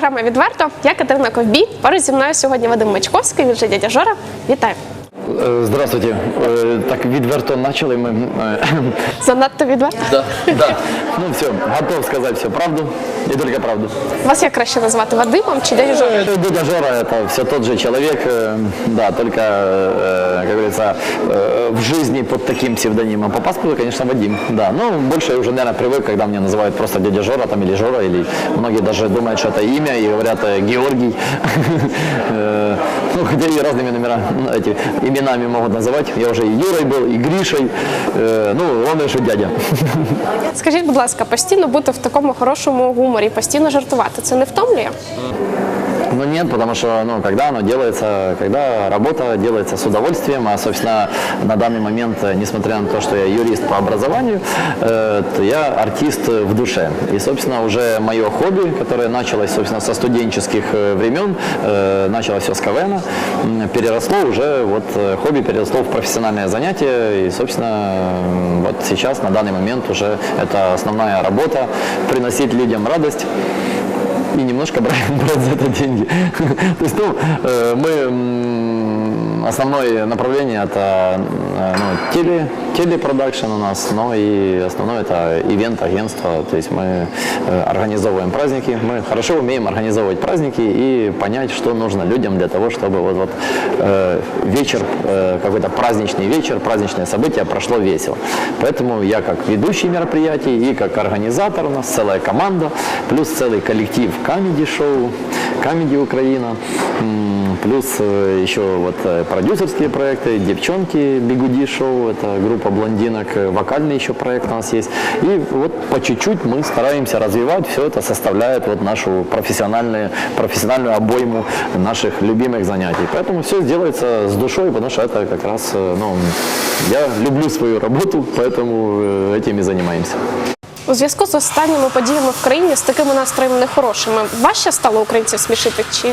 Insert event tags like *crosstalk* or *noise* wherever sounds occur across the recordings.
програма відверто. Я Катерина Ковбій. Поруч зі мною сьогодні Вадим Мачковський, він же дядя Жора. Вітаю. Здравствуйте. Так відверто почали ми. *laughs* Занадто відверто. Да, да. Ну все, готов сказать всю правду и только правду. Вас як краще назвати Вадимом чи дядю Жорою? Э, Дядя Жора это все тот же человек, э, да, только, как говорится, э, в жизни под таким псевдонимом. По паспорту, конечно, Вадим, да. Но больше я уже, наверное, привык, когда меня называют просто дядя Жора там, или Жора, или многие даже думают, что это имя, и говорят э, Георгий. *laughs* Э, Ну, хотя и разными номера, ну, эти, именами могут называть. Я уже и Юрой был, и Гришей. Э, Ну, он еще дядя. Скажіть, будь ласка, постійно бути в такому хорошому гуморі, постійно жартувати. Це не втомлює? Ну нет, потому что, ну, когда оно делается, когда работа делается с удовольствием, а, собственно, на данный момент, э, несмотря на то, что я юрист по образованию, э, то я артист в душе. И, собственно, уже мое хобби, которое началось, собственно, со студенческих э, времен, э, началось все с КВН, м, переросло уже, вот, э, хобби переросло в профессиональное занятие, и, собственно, вот сейчас, на данный момент, уже это основная работа, приносить людям радость, и немножко брать, *laughs* брать за это деньги. *laughs* То есть, ну, э, мы основное направление это э, ну, теле, телепродакшн у нас, но и основное это ивент-агентство. То есть мы э, организовываем праздники, мы хорошо умеем организовывать праздники и понять, что нужно людям для того, чтобы вот, вот э, вечер, какой-то праздничный вечер, праздничное событие прошло весело. Поэтому я как ведущий мероприятий и как организатор, у нас целая команда, плюс целый коллектив Comedy Show, Comedy Украина, плюс э, еще вот э, продюсерские проекты, девчонки Бигуди Шоу, это группа блондинок, э, вокальный еще проект у нас есть. И вот по чуть-чуть мы стараемся развивать, все это составляет вот нашу профессиональную, профессиональную обойму наших любимых занятий. Поэтому все делается с душой, потому что это как раз, э, ну, я люблю свою работу, поэтому э, этим и занимаемся. У зв'язку з останніми подіями в країні з такими настроями нехорошими. Важче стало українців смішити чи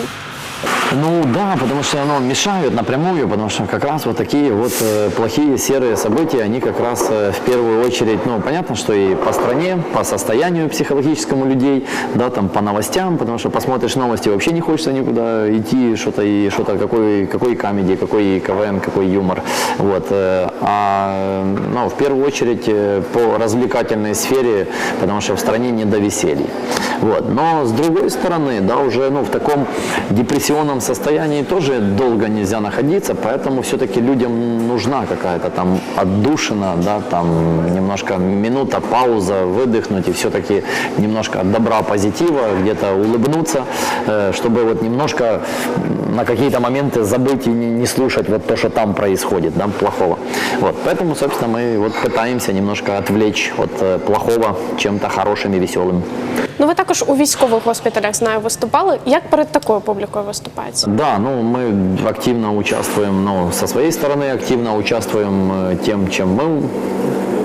ну да, потому что оно мешают напрямую, потому что как раз вот такие вот э, плохие серые события, они как раз э, в первую очередь, ну понятно, что и по стране, по состоянию психологическому людей, да, там по новостям, потому что посмотришь новости, вообще не хочется никуда идти, что-то и что-то, какой, какой комедий, какой КВН, какой юмор, вот. э, А, в первую очередь э, по развлекательной сфере, потому что в стране не до веселья. Вот. Но с другой стороны, да, уже ну, в таком депрессионном состоянии тоже долго нельзя находиться, поэтому все-таки людям нужна какая-то там отдушина, да, там немножко минута, пауза, выдохнуть и все-таки немножко добра, позитива, где-то улыбнуться, э, чтобы вот немножко на какие-то моменты забыть и не слушать вот то, что там происходит, да, плохого. Вот, поэтому, собственно, мы вот пытаемся немножко отвлечь от э, плохого чем-то хорошим и веселым. ну ви також у військових госпіталях знаю виступали. Як перед такою публікою виступається? Да, ну мы активно участвуем, ну, со своей стороны активно участвуем э, тем, чем мы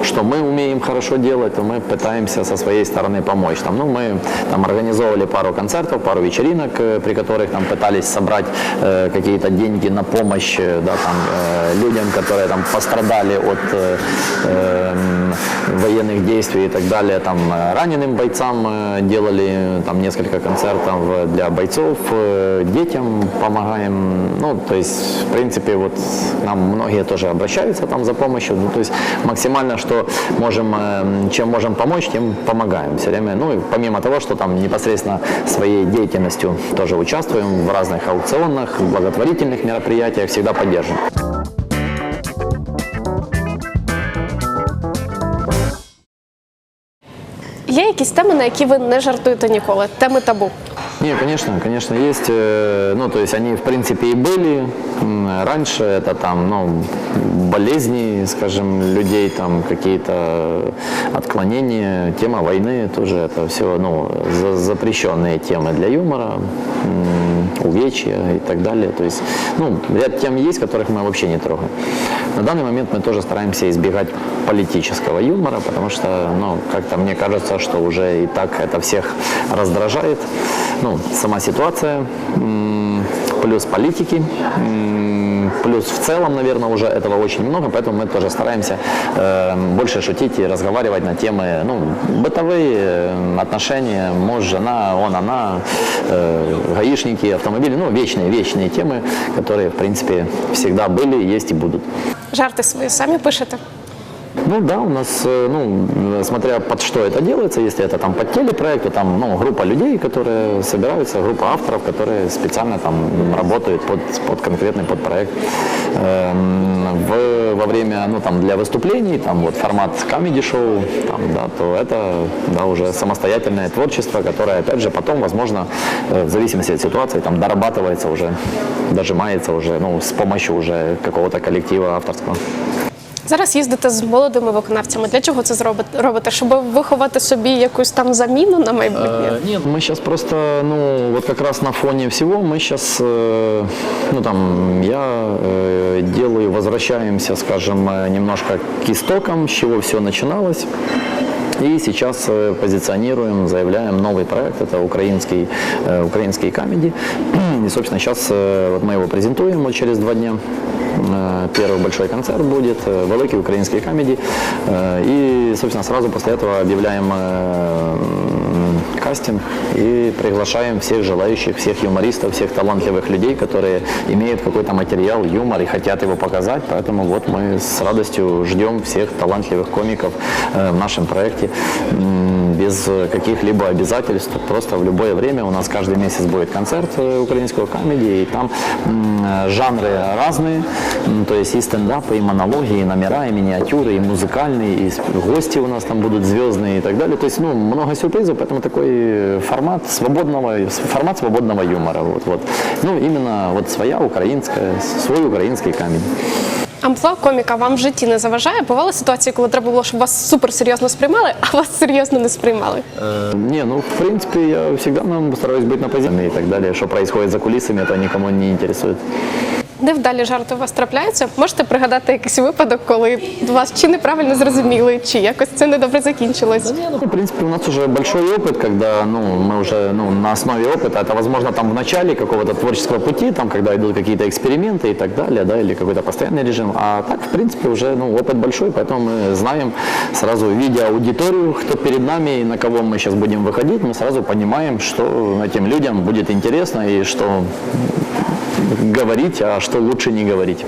что мы умеем хорошо делать, то мы пытаемся со своей стороны помочь. Там, ну, мы там организовывали пару концертов, пару вечеринок, э, при которых там пытались собрать э, какие-то деньги на помощь э, да, там, э, людям, которые там пострадали от э, э, военных действий и так далее. Там э, раненым бойцам э, делали там несколько концертов э, для бойцов, детям помогаем. Ну, то есть, в принципе, вот нам многие тоже обращаются там за помощью. Ну, то есть максимально, что можем, чем можем помочь, тем помогаем все время. Ну, и помимо того, что там непосредственно своей деятельностью тоже участвуем в разных аукционах, благотворительных мероприятиях, всегда поддержим. Є якісь теми, на які ви не жартуєте ніколи? Теми табу. Не, конечно, конечно, есть. э, Ну, то есть они, в принципе, и были м, раньше. Это там, ну, болезни, скажем, людей, там какие-то отклонения. Тема войны тоже это все, ну, за- запрещенные темы для юмора, м, увечья и так далее. То есть, ну, ряд тем есть, которых мы вообще не трогаем. На данный момент мы тоже стараемся избегать политического юмора, потому что, ну, как-то мне кажется, что уже и так это всех раздражает. Ну, сама ситуация, плюс политики, плюс в целом, наверное, уже этого очень много, поэтому мы тоже стараемся э, больше шутить и разговаривать на темы, ну, бытовые э, отношения, муж, жена, он, она, э, гаишники, автомобили, ну, вечные, вечные темы, которые, в принципе, всегда были, есть и будут. Жарти свої самі пишете? Ну да, у нас, э, ну, э, смотря под что это делается, если это там под телепроект, то там, ну, группа людей, которые собираются, группа авторов, которые специально там работают под, под конкретный под проект. Эм, в- во время, ну, там, для выступлений, там, вот, формат комедий-шоу, там, да, то это, да, уже самостоятельное творчество, которое, опять же, потом, возможно, э, в зависимости от ситуации, там, дорабатывается уже, дожимается уже, ну, с помощью уже какого-то коллектива авторского. Зараз їздите з молодими виконавцями. Для чого це зробите? робите? Щоб виховати собі якусь там заміну на майбутнє? Э, Нет, мы сейчас просто, ну, вот как раз на фоне всего, мы сейчас, ну, там, я э, делаю, возвращаемся, скажем, э, немножко к истокам, с чего все начиналось. И сейчас э, позиционируем, заявляем новый проект, это украинский, э, украинский комедий. И, собственно, сейчас вот мы его презентуем вот через два дня. Э, Первый большой концерт будет, э, великий украинский комедий. И, собственно, сразу после этого объявляем э, кастинг и приглашаем всех желающих, всех юмористов, всех талантливых людей, которые имеют какой-то материал, юмор и хотят его показать. Поэтому вот мы с радостью ждем всех талантливых комиков в нашем проекте без э, каких-либо обязательств. Просто в любое время у нас каждый месяц будет концерт э, украинского комедии, и там э, жанры разные, то есть и стендапы, и монологи, и номера, и миниатюры, и музыкальные, и гости у нас там будут звездные и так далее. То есть, ну, много сюрпризов, поэтому такой формат свободного, формат свободного юмора. Вот, вот. Ну, именно вот своя украинская, свой украинский комедий. Амплуа коміка вам в житті не заважає? Бували ситуації, коли треба було, щоб вас супер серйозно сприймали, а вас серйозно не сприймали. Не, ну, в принципе, я всегда ну, стараюсь быть на позиции и так далее. Что происходит за кулисами, это никому не интересует. Невдалі жарти у вас трапляються? Можете пригадати якийсь випадок, коли вас чи неправильно зрозуміли, чи якось це недобре закінчилось? Не, ну, в принципе, у нас уже большой опыт, когда ну, мы уже ну, на основе опыта, это возможно там в начале какого-то творческого пути, там, когда идут какие-то эксперименты и так далее, да, или какой-то постоянный режим. А так, в принципе, уже ну, опыт большой, поэтому мы знаем, сразу видя аудиторию, кто перед нами и на кого мы сейчас будем выходить, мы сразу понимаем, что этим людям будет интересно и что говорить, а что лучше не говорить.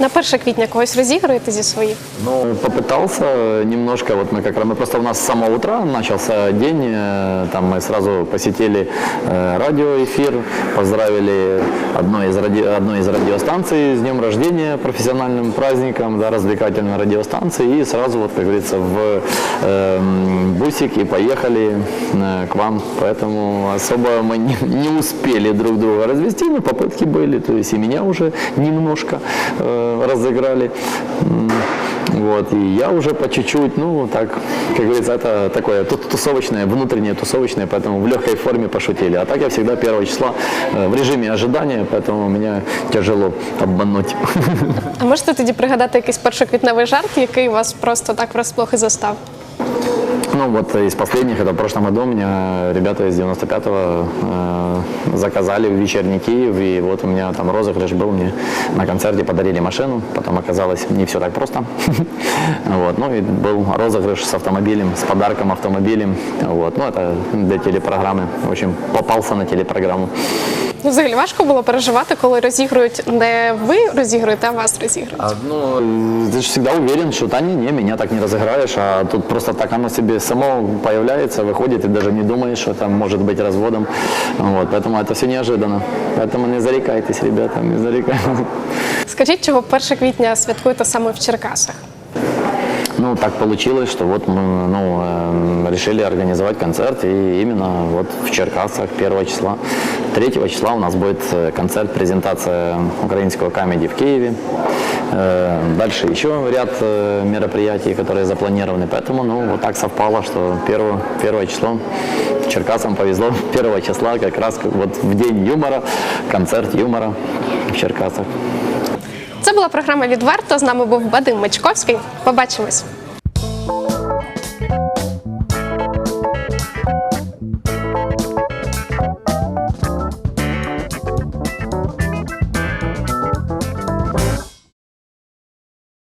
На 1 квітня когось розігруєте зі своїх? Ну, попытался немножко, вот мы как раз, мы просто у нас с самого утра начался день, э, там мы сразу посетили э, радиоэфир, поздравили одной из, ради, одной из радиостанций с днем рождения, профессиональным праздником, да, развлекательной радиостанции, и сразу, вот, как говорится, в э, м, бусик и поехали э, к вам, поэтому особо мы не, не успели друг друга развести, но попытки были, то есть и меня уже немножко э, разыграли. М, Вот, и я уже по чуть-чуть, ну, так, как говорится, это такое тут тусовочное, внутреннее тусовочное, поэтому в легкой форме пошутили. А так я всегда 1 числа э, в режиме ожидания, поэтому меня тяжело обмануть. А можете тоді пригадати якийсь першоквітневий жарт, який вас просто так врасплох і застав? Ну вот из последних, это в прошлом году меня ребята из 95-го э, заказали в вечерний Киев, и вот у меня там розыгрыш был, мне на концерте подарили машину, потом оказалось не все так просто. *laughs* Вот, ну и был розыгрыш с автомобилем, с подарком автомобилем, вот, ну это для телепрограммы, в общем, попался на телепрограмму. Ну, взагалі важко було переживати, коли розігрують не ви розігруєте, а вас розігрують. А, ну, ты же всегда уверен, что да не, не, меня так не разыграешь, а тут просто так оно себе само появляется, выходит, и даже не думаешь, что это может быть разводом. Вот, поэтому это все неожиданно. Поэтому не зарекайтесь, ребята, не зарекайтесь. Скажіть, чого 1 квітня святкуєте саме в Черкасах? Ну, так получилось, что вот мы ну, э, решили организовать концерт, и именно вот в Черкасах 1 числа. 3 числа у нас будет э, концерт, презентация украинского комедии в Киеве. Э, Дальше еще ряд э, мероприятий, которые запланированы. Поэтому, ну, вот так совпало, что 1, 1 число Черкасам повезло *laughs* 1 числа, как раз как вот в день юмора, концерт юмора в Черкасах. Це була програма Відверто. З нами був Вадим Мачковський. Побачимось.